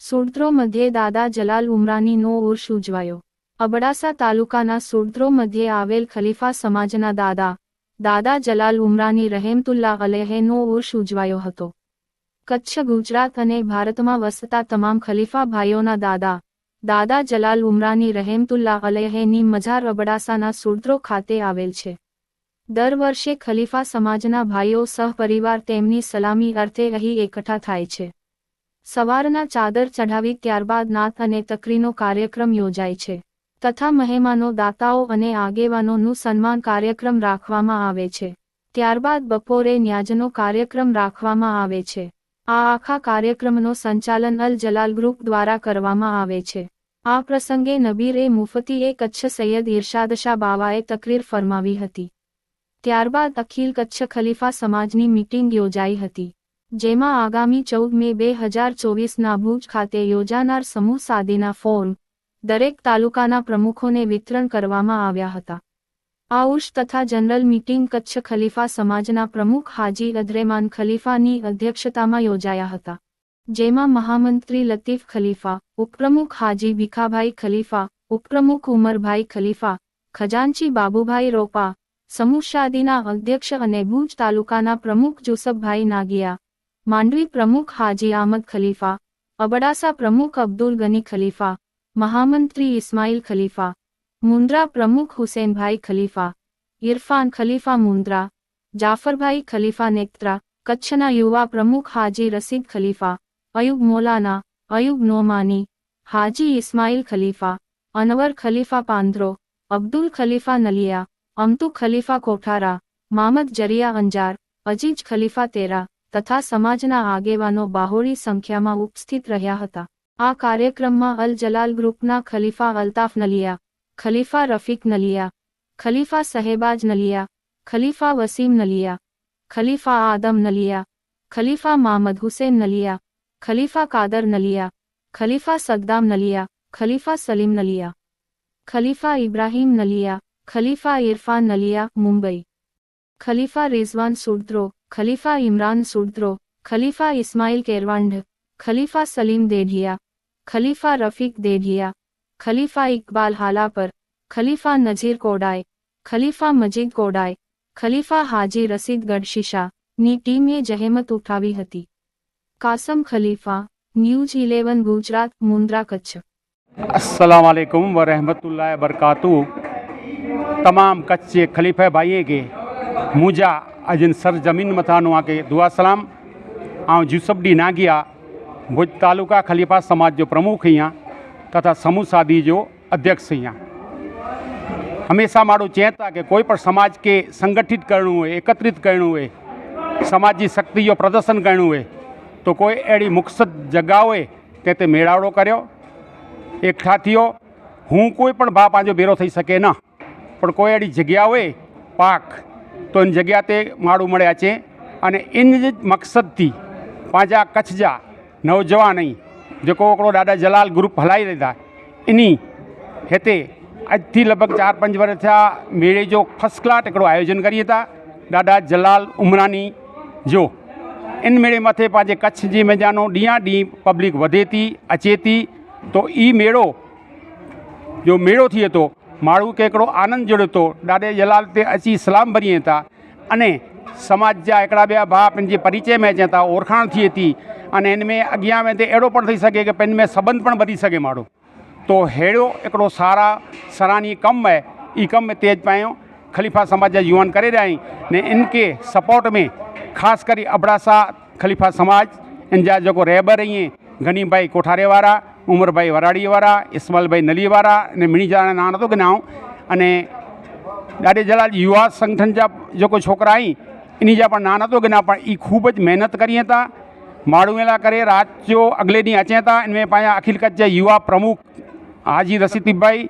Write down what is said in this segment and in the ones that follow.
સુરત્રો મધ્યે દાદા જલાલ ઉમરાનીનો ઉર્ષ ઉજવાયો. અબડાસા તાલુકાના સુડત્રો મધ્યે આવેલ ખલીફા સમાજના દાદા દાદા જલાલ ઉમરાની રહેમતુલ્લા અલેહેનો ઉર્ષ ઉજવાયો હતો. કચ્છ, ગુજરાત અને ભારતમાં વસતા તમામ ખલીફા ભાઈઓના દાદા દાદા જલાલ ઉમરાની રહેમતુલ્લા અલયહેની મજાર અબડાસાના સુરદ્રો ખાતે આવેલ છે. દર વર્ષે ખલીફા સમાજના ભાઈઓ સહપરિવાર તેમની સલામી અર્થે અહીં એકઠા થાય છે. સવારના ચાદર ચઢાવી ત્યારબાદ નાથ અને તકરીનો કાર્યક્રમ યોજાય છે. તથા મહેમાનો, દાતાઓ અને આગેવાનોનું સન્માન કાર્યક્રમ રાખવામાં આવે છે. ત્યારબાદ બપોરે ન્યાજનો કાર્યક્રમ રાખવામાં આવે છે. આ આખા કાર્યક્રમનો સંચાલન અલ જલાલ ગ્રુપ દ્વારા કરવામાં આવે છે. આ પ્રસંગે નબીર મુફતીએ કચ્છ સૈયદ ઇરશાદશાહ બાવાએ તકરીર ફરમાવી હતી. ત્યારબાદ અખિલ કચ્છ ખલીફા સમાજની મીટિંગ યોજાઈ હતી, જેમાં આગામી ચૌદ મે બે હજાર ચોવીસના ભુજ ખાતે યોજાનાર સમૂહ સાદીના ફોર્મ દરેક તાલુકાના પ્રમુખોને વિતરણ કરવામાં આવ્યા હતા. આ ઉર્ષ તથા જનરલ મીટિંગ કચ્છ ખલીફા સમાજના પ્રમુખ હાજી અદ્રેમાન ખલીફાની અધ્યક્ષતામાં યોજાયા હતા. જેમાં મહામંત્રી લતીફ ખલીફા, ઉપપ્રમુખ હાજી ભીખાભાઈ ખલીફા, ઉપપ્રમુખ ઉમરભાઈ ખલીફા, ખજાનચી બાબુભાઈ રોપા, સમૂહ શાદીના અધ્યક્ષ અને ભુજ તાલુકાના પ્રમુખ જુસફભાઈ નાગિયા, માંડવી પ્રમુખ હાજી આમદ ખલીફા, અબડાસા પ્રમુખ અબ્દુલ ગની ખલીફા, મહામંત્રી ઇસ્માઇલ ખલીફા મુન્દ્રા પ્રમુખ હુસેનભાઈ ખલીફા, ઇરફાન ખલીફા મુન્દ્રા, જાફરભાઈ ખલીફા નેત્રા, કચ્છના યુવા પ્રમુખ હાજી રસીદ ખલીફા, અયુબ મોલાના, અયુબ નોમાની, હાજી ઇસ્માઇલ ખલીફા, અનવર ખલીફા પાંદરો, અબ્દુલ ખલીફા નલિયા, અમતુ ખલીફા કોઠારા, મામદ જરિયા અંજાર, અજીજ ખલીફા તેરા તથા સમાજના આગેવાનો બાહોળી સંખ્યામાં ઉપસ્થિત રહ્યા હતા. આ કાર્યક્રમમાં અલ જલાલ ગ્રુપના ખલીફા અલ્તાફ નલિયા ખલીફા રફીક નલિયા ખલીફા સહેબાજ નલિયા ખલીફા વસીમ નલિયા ખલીફા આદમ નલિયા ખલીફા મામદ હુસેન નલિયા ખલીફા કાદર નલિયા ખલીફા સદ્દામ નલિયા ખલીફા સલીમ નલિયા ખલીફા ઇબ્રાહીમ નલિયા ખલીફા ઇરફાન નલિયા મુંબઈ ખલીફા રિઝવાન સુડ્રો ખલીફા ઇમરાન સુડ્રો ખલીફા ઇસ્માઇલ કેરવાંઢ ખલીફા સલીમ દેઢિયા ખલીફા રફીક દેઢિયા ખલીફા ઇકબાલ હાલાપર ખલીફા નજીર કોડાય ખલીફા મજીદ કોડાય ખલીફા હાજી રસીદ ગઢશીશા ની ટીમે જહેમત ઉઠાવી હતી કાસમ ખલીફા ન્યૂઝ ઇલેવન ગુજરાત મુન્દ્રા કચ્છ अस्सलाम वालेकुम व रहमतुल्लाहि व बरकातहू तमाम कच्छ जे खलीफ़े भाईअ खे मुंहिंजा अजन सर ज़मीन मथां आहे के दुआ सलाम ऐं यूसुफ डी नागिया भुज तालुका खलीफ़ा समाज जो प्रमुख आहियां તથા સમૂહ સાધી જો અધ્યક્ષ અહીંયા. હંમેશા મારું ચેતા કે કોઈ પણ સમાજ કે સંગઠિત કરવું હોય, એકત્રિત કરવું હોય, સમાજની શક્તિઓ પ્રદર્શન કરવું હોય, તો કોઈ એડી મુક્સદ જગાઓએ તે તે મેળાવડો કર્યો. એક સાથીઓ, હું કોઈ પણ બા પાંજો ભેરો થઈ શકે ન, પણ કોઈ એડી જગ્યાઓએ પાક, તો એની જગ્યા તે માળું મળ્યા છે. અને એની જ મકસદથી પાંજા કચ્છ જા નવજવાન અહીં जेको हिकिड़ो ॾाढा जलाल ग्रुप हलाई रहंदा इनी हिते अॼु लॻभॻि चारि पंज वर थिया मेले जो फस्ट क्लास हिकिड़ो आयोजन करिए था ॾाढा जलाल उमरानी जो इन मेड़े मथे पंहिंजे कच्छ जी मेजानो ॾींहं ॾींहुं पब्लिक वधे थी अचे थी तो ई मेड़ो जो मेड़ो थिए थो माण्हू खे हिकिड़ो आनंद जुड़े थो ॾाढे जलाल ते अची सलाम भरिए था अने समाज जा हिकिड़ा ॿिया भाउ पंहिंजे परिचय में अचनि था ओरखाण थिए थी अने हिन में अॻियां वेंदे अहिड़ो पण थी सघे की पंहिंजे में संबंध पण वधी सघे माण्हू तो अहिड़ो हिकिड़ो सारा सराहनीय कमु आहे ई कमु में तेज पायूं खलीफ़ा समाज जा युवान करे रहिया आहिनि ने इनके सपोर्ट में ख़ासि करे अबड़ासा खलीफ़ा समाज इन जा जेको रहबर इएं गनी भाई कोठारे वारा उमर भाई वराड़ीअ वारा इस्माइल भाई नलीअ वारा ने मिणी जा नाम नथो गिनाऊं अने ॾाढे जलाल युवा संगठन जा जेको छोकिरा आहीं इन जा पण नाम नथो गिना पण ई ख़ूब ज महिनत करिए था माड़ू मेला करे राति जो अॻिले ॾींहुं अचनि था इन में पंहिंजा अखिल कच्छ जा युवा प्रमुख हाजी रसीद भाई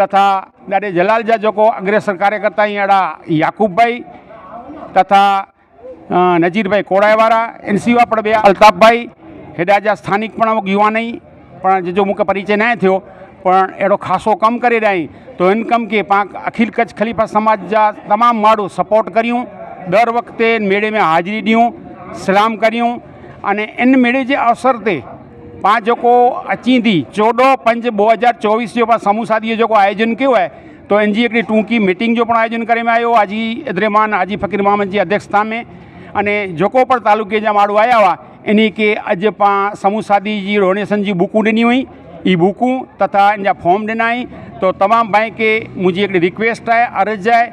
तथा ॾाढे जलाल जा जेको अग्रेसर कार्यकर्ता आहिनि अहिड़ा याक़ूब भाई तथा नजीर भाई कोड़ाए वारा इन सिवा पर ॿिया अल्ताफ़ भाई हेॾा जा स्थानिक पण अमुक युवा आहिनि पण जंहिंजो मूंखे परिचय न आहे थियो पण अहिड़ो ख़ासो कमु करे रहिया आहिनि तो हिन कम खे पाण अखिल कच्छ ख़लीफ़ा समाज जा तमामु माण्हू सपोर्ट करियूं दर वक़्ते मेड़े में हाज़िरी ॾियूं सलाम करियूं અને इन मेड़े जे अवसर ते पाण जेको अची थी चोॾहं पंज ॿ हज़ार चोवीस जो पाण समूह सादीअ जो जेको आयोजन कयो आहे तो इन जी हिकिड़ी टूंकी मीटिंग जो पिणु आयोजन करे में आयो हाजी इदरेमान हाजी फ़कीर मामन जी अध्यक्षता में अने जेको पिणु तालुके जा माण्हू आया हुआ इन खे अॼु पाण समूह सादी जी डोनेशन जी बुकूं ॾिनी हुई ई बुकूं तथा इन जा फॉर्म ॾिना आहिनि तो तमामु भाई खे मुंहिंजी हिकिड़ी रिक्वेस्ट आहे अर्ज़ु आहे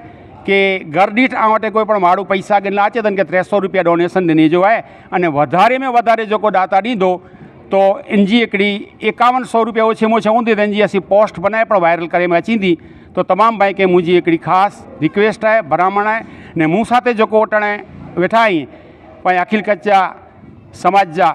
કે ઘરદીઠ આ માટે કોઈ પણ મારું પૈસા કે ના છે કે ત્રેસો રૂપિયા ડોનેશન નહીં જોવાય અને વધારે મેં વધારે જો કોઈ દાતા દીધો, તો એનજી એકડી એકાવનસો રૂપિયા ઓછી ઓછા ઊંધી તો એનજી એસી પોસ્ટ બનાય પણ વાયરલ કરે મેં ચીંધી. તો તમામ ભાઈ કે મુંજી એકડી ખાસ રિક્વેસ્ટ આય, ભલામણ આય, ને હું સાથે જોકો ઓટણે વેઠા અહીં, પણ અખિલ કચ્ચા સમાજ જા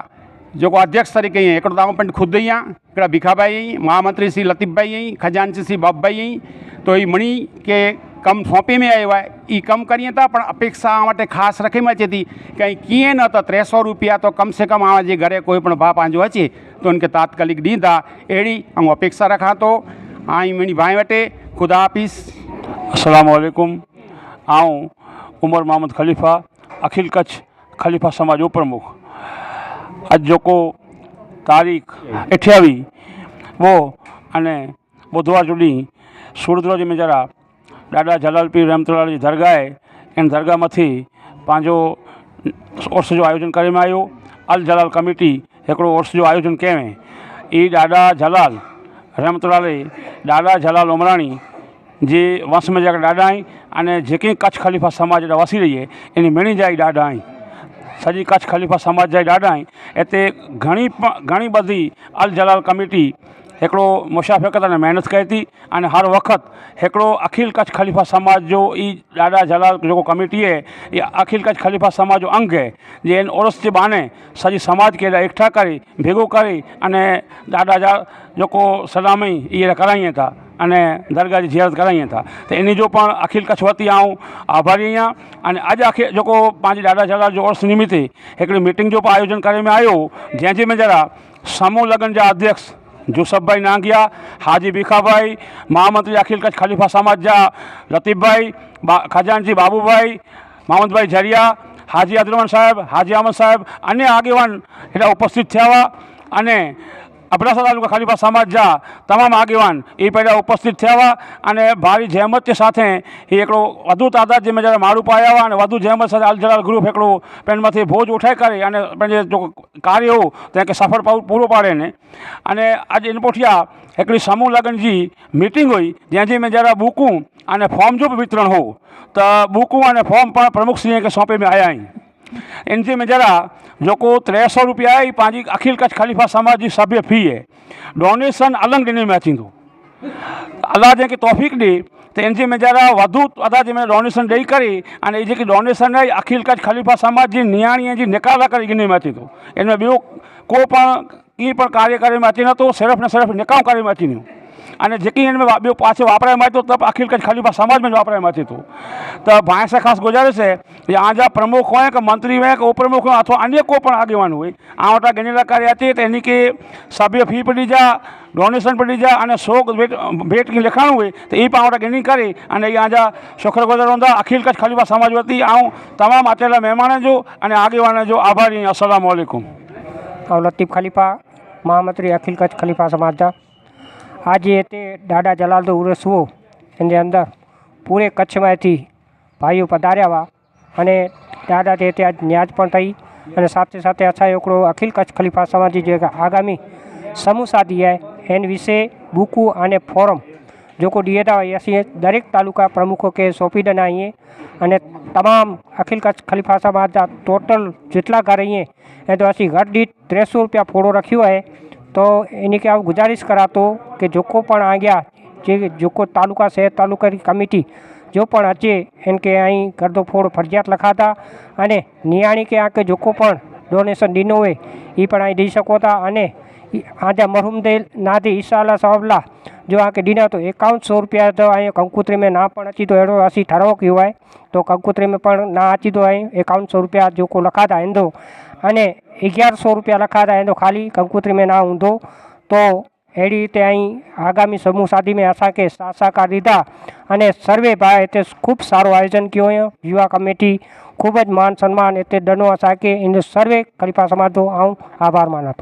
જોકો અધ્યક્ષ તરીકે અહીં, એકડો દામા પંડિત ખુદ અહીંયા, એકડા ભીખાભાઈ અહીં, મહામંત્રી શ્રી લતીફભાઈ અહીં, ખજાનચી શ્રી બાપભાઈ અહીં, તો એ મણી કે કમ સોંપીને આવ્યા. એ કમ કરીએ હતા પણ અપેક્ષા માટે ખાસ રાખીમાં જ હતી કંઈ કીએ ન તો ત્રેસો રૂપિયા તો કમસે કમ આવા જે ઘરે કોઈ પણ ભાપ આંજો હચે તો એને તાત્કાલિક દીધા. એડી હું અપેક્ષા રખાતો. આ એમની ભાઈ વટે ખુદા આપીશ. અસલામ વાલેકુમ હું ઉમર મોહમ્મદ ખલીફા, અખિલ કચ્છ ખલીફા સમાજ ઉપપ્રમુખ. આજ જોકો તારીખ અઠ્યાવીસ વો અને બુધવાર સુધી સુરદ્રોજી મેં જરા દાદા જલાલપીર રમતલાલની દરગાહે એની દરગાહમાંથી પાંજો ઓર્સ જો આયોજન કરવામાં આવ્યું. અલ જલાલ કમિટી હિकिड़ो ઓર્સ જો આયોજન કહેવે એ દાદા જલાલ રમતલાલે દાદા જલાલ ઉમરાણી જે વંશમાં જાય દાદા આઈ અને જે કંઈ કચ્છ ખલીફા સમાજ વસી રહીએ, એની મેણી જાય દાદા આઈ સજી કચ્છ ખલીફા સમાજ જાય દાદા આઈ એતે ઘણી ઘણી બધી અલ જલાલ કમિટી હેકડો મુસાફર કરતા મહેનત કરી હતી અને હર વખત હેકડો અખિલ કચ્છ ખલીફા સમાજ જો એ દાદા જલાલ જો કમિટીએ એ અખિલ કચ્છ ખલીફા સમાજ અંગે જે એને ઓરસથી બાને સાજી સમાજ કે એકઠા કરી, ભેગો કરી અને દાદા જલાલ લોકો સલામી એ કરાવી હતા અને દરગાહની જિયારત કરાવી હતા. તો એની જો પણ અખિલ કચ્છ વતી આવું આભારી અહીંયા અને આજે આખી જો પાંચ દાદા જલા જો વર્ષ નિમિત્તે એકડી મિટિંગ જો પણ આયોજન કરવામાં આવ્યું, જ્યાંથી મેં જરા સમૂહ લગ્ન જે અધ્યક્ષ જુસફભાઈ નાંગિયા હાજી ભીખાભાઈ મહામંત્રી અખિલ કચ્છ ખલીફા સમાજા લતીફભાઈ ખજાનજી બાબુભાઈ મામદભાઈ ઝરિયા હાજી અદ્રમન સાહેબ હાજી અહમદ સાહેબ અન્ય આગેવાન એટલે ઉપસ્થિત થયા અને અબડાસા તાલુકા ખાલીપા સમાજ જા તમામ આગેવાન એ પહેલાં ઉપસ્થિત થયા અને ભારી જહેમત સાથે એ એકડો વધુ તાદાદ જેમાં જરા મારું પાયા અને વધુ જહેમત સાથે અલજરાલ ગ્રુપ એકડું પેનમાંથી ભોજ ઉઠાઈ કરી અને પેન જો કાર્ય હોવું ત્યાં કે સફળ પૂરો પાડે ને. અને આજે ઇનપોઠિયા એકડી સમૂહ લગ્નજી મિટિંગ હોય જ્યાંથી મેં જરા બુકું અને ફોર્મ જો વિતરણ હોવું તો બુકું અને ફોર્મ પણ પ્રમુખશ્રીએ કે સોંપે મેં આવ્યા અહીં. श्रीअ खे सौंपे में आया आहिनि इनजे में जरा जेको टे सौ रुपया आहे ई पंहिंजी अखिल कच्छ खलीफ़ा समाज जी सभ्य फी आहे डोनेशन अलॻि ॾिने में अची थो अलाह जंहिंखे तौफ़ीक़ ॾिए त इनजे में जरा वधू अदा जे में डोनेशन ॾेई करे अने ही जेकी डोनेशन आहे अखिल कच्छ खलीफ़ा समाज जी नियाणीअ जी निकाला करे गिने में अचे थो इन में ॿियो को पण कीअं पण कार्य करे में अचे नथो सिर्फ़ु न सिर्फ़ु निकाह करे में अची અને જેકી એને પાસે વાપરાયમાં હતું તપ આખી કચ્છ ખાલી સમાજમાં જ વાપરાયમાં હતું તો. ભાણસા ખાસ ગુજારે છે કે આ જ્યાં પ્રમુખ હોય કે મંત્રી હોય કે ઉપપ્રમુખ હોય અથવા અન્ય કોઈ પણ આગેવાન હોય, આ મોટા ગણેલા કાર્ય હતી તો એની કે સભ્ય ફી પડી જા ડોનેશન પડી જા અને શોક ભેટ ભેટ લખાણું હોય, તો એ પણ આપણે ગણી કરી અને એ આજા શોખર ગોદર રંધા અખિલ કચ્છ ખલીફા સમાજ વતી આવું તમામ આટેલા મહેમાને જો અને આગેવાને જો આભારી, અસલામ વાલેકુમ લતીફ ખલીફા, મહામંત્રી અખિલ કચ્છ ખલીફા સમાજ આજે તે દાદા જલાલનો ઉરસવો એની અંદર પૂરે કચ્છમાંથી ભાઈઓ પધાર્યા અને દાદા તે ત્યાં ન્યાજ પણ થઈ અને સાથે સાથે અચ્છા એકડો અખિલ કચ્છ ખલીફા સમાજી જે આગામી સમૂહ સાધી એન વિશે બુકુ અને ફોરમ જોકો ડીએતા હોય એસી દરેક તાલુકા પ્રમુખો કે સોંપી દેના અહીંયા અને તમામ અખિલ કચ્છ ખલીફા સમાજના ટોટલ જેટલા ઘર અહીંયા એ તો અસી ઘર દીઠ ત્રેસો રૂપિયા ફોડો રાખ્યો હોય તો એને કે આવું ગુજારિશ કરાતો કે જોકો પણ આવ્યા જે જોકો તાલુકા શહેર તાલુકા કમિટી જો પણ અચે એમ કે અહીં કરદો ફોડ ફરજિયાત લખાતા અને નિયાણી કે આ કે જોકો પણ ડોનેશન દીનો હોય એ પણ અહીં દઈ શકો હતા અને આજે મરહુમદેલ નાથી ઈશાલા સાવલા જો આ કે દીના તો એકાવનસો રૂપિયા તો અહીં કંકુત્રી મેં ના પણ અચી તો એડો આસી ઠરાવો કહેવાય, તો કંકુત્રી મેં પણ ના અચી તો અહીં એકાવનસો રૂપિયા જોકો લખાતા એંધો અને અગિયારસો રૂપિયા લખાતા એનો ખાલી કંકુત્રી મેં ના ઊંધો. તો એડી રીતે અહીં આગામી સમૂહ સાદી મેં આશા કે સાકાર દીધા. અને સર્વે ભાઈ, તે ખૂબ સારું આયોજન કયો યુવા કમિટી ખૂબ જ માન સન્માન, એટલે દનો આશા કે એનું સર્વે ખલીફા સમાજો હું આભાર માનાતો